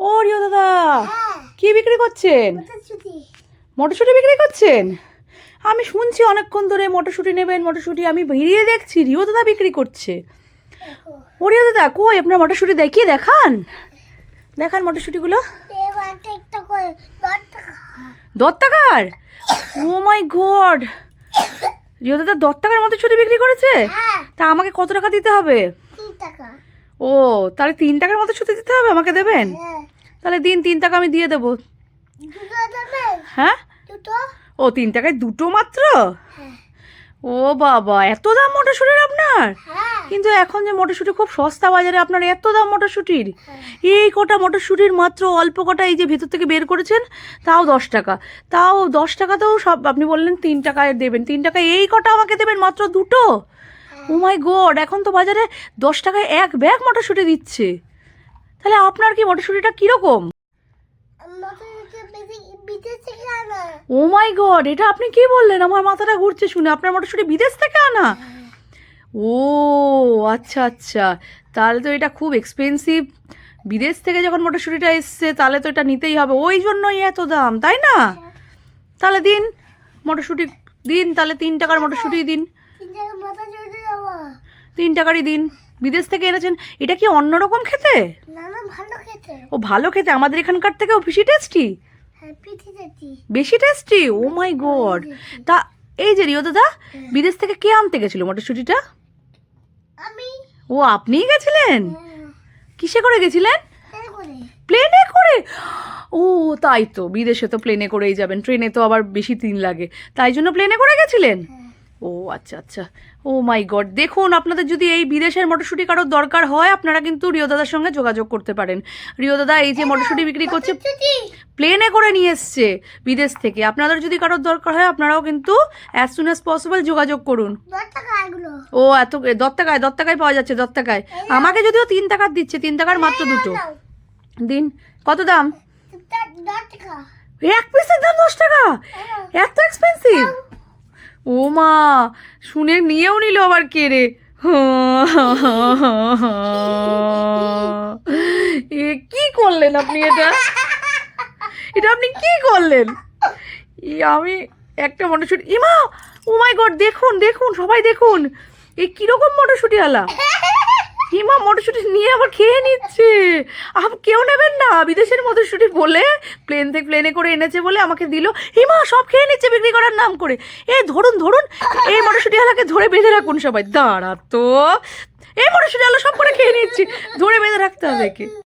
ও Rio দাদা হ্যাঁ। কি বিক্রি করছেন? মটরশুঁটি। বিক্রি করছেন? আমি শুনছি অনেকক্ষণ ধরে মটরশুঁটি নেবেন মটরশুঁটি আমি ভিড়িয়ে দেখছি রিও দাদা বিক্রি করছে। ও রিও দাদা কই? আপনার মটরশুঁটি দেখিয়ে দেখান। দেখান মটরশুঁটিগুলো। দশ টাকার? ও মাই গড। রিও দাদা দশ টাকার মটরশুঁটি বিক্রি করেছে? হ্যাঁ। তা আমাকে কত টাকা দিতে হবে? টাকা। ও তাহলে তিন টাকার মটরশুঁটি দিতে হবে আমাকে দেবেন? হ্যাঁ। তাহলে দিন তিন টাকা আমি দিয়ে দেবো। হ্যাঁ? ও তিন টাকায় দুটো মাত্র? হ্যাঁ। ও বাবা এত দাম মটরশুঁটির আপনার? হ্যাঁ। কিন্তু এখন যে মটরশুঁটি খুব সস্তা বাজারে আপনার এত দাম মটরশুঁটির। এই কটা মটরশুঁটির মাত্র অল্প কটা এই যে ভেতর থেকে বের করেছেন তাও দশ টাকা। তাও দশ টাকাতেও সব আপনি বললেন তিন টাকায় দেবেন। তিন টাকা এই কটা আমাকে দেবেন মাত্র দুটো? ও মাই গড এখন তো বাজারে দশ টাকায় এক ব্যাগ মটরশুঁটি দিচ্ছে। তাহলে আপনার কি মটরশুঁটিটা কীরকম? ও মাই গড এটা আপনি কি বললেন? আমার মাথাটা ঘুরছে শুনে। আপনার মটরশুঁটি বিদেশ থেকে আনা? ও আচ্ছা আচ্ছা। তাহলে তো এটা খুব এক্সপেন্সিভ বিদেশ থেকে যখন মটরশুঁটিটা এসছে, তাহলে তো এটা নিতেই হবে। ওই জন্যই এত দাম, তাই না? তাহলে দিন, মটরশুঁটি দিন, তাহলে তিন টাকার মটরশুঁটি দিন তিন টাকা মটরশুঁটি দেবো তিন টাকারই দিন। বিদেশ থেকে এনেছেন। এটা কি অন্যরকম খেতে? ভালো খেতে। ও ভালো খেতে। আমাদের এখানকার থেকেও বেশি টেস্টি হ্যাঁ বেশি টেস্টি ও মাই গড তা এই যে রিও দাদা বিদেশ থেকে কে আনতে গেছিল মটরশুঁটিটা? আমি। ও আপনিই গেছিলেন? হ্যাঁ, কিসে করে গেছিলেন? প্লেনে করে? ও তাই তো। বিদেশে তো প্লেনে করেই যাবেন। ট্রেনে তো আবার বেশি দিন লাগে। তাই জন্য প্লেনে করে গেছিলেন? হ্যাঁ। ও আচ্ছা আচ্ছা। Oh my god. দেখুন আপনাদের যদি এই বিদেশের মটরশুঁটি কারোর দরকার হয় আপনারা কিন্তু রিও দাদার সঙ্গে যোগাযোগ করতে পারেন। রিও দাদা এই যে মটরশুঁটি বিক্রি করছে প্লেনে করে নিয়ে এসছে বিদেশ থেকে। আপনাদের যদি কারোর দরকার হয় আপনারাও কিন্তু অ্যাজ সুন অ্যাজ পসিবল যোগাযোগ করুন। ও এত দশ টাকায় পাওয়া যাচ্ছে দশ টাকায় আমাকে যদিও তিন টাকার দিচ্ছে তিন টাকার মাত্র দুটো। দিন কত দাম? এক পিসের দাম দশ টাকা। এত এক্সপেন্সিভ ও মা, শুনে নিয়েও নিল আবার কে রে? এ, কি করলেন আপনি এটা? এটা আপনি কি করলেন? আমি একটা মটরশুটি ইমা ও মাই গড, দেখুন দেখুন, সবাই দেখুন। এই কীরকম মটরশুটি আলা হিমা মটরশুঁটি নিয়ে আবার খেয়ে কেউ নেবেন না। বিদেশের মটরশুঁটি বলে প্লেন থেকে প্লেনে করে এনেছে বলে আমাকে দিল। হিমা, সব খেয়ে নিচ্ছে বিক্রি করার নাম করে। এ, ধরুন ধরুন, এই মটরশুঁটি আলাকে ধরে বেঁধে রাখুন সবাই। দাঁড়া তো। এই মটরশুঁটি আলা সব করে খেয়ে নিচ্ছি। ধরে বেঁধে রাখতে হবে একে।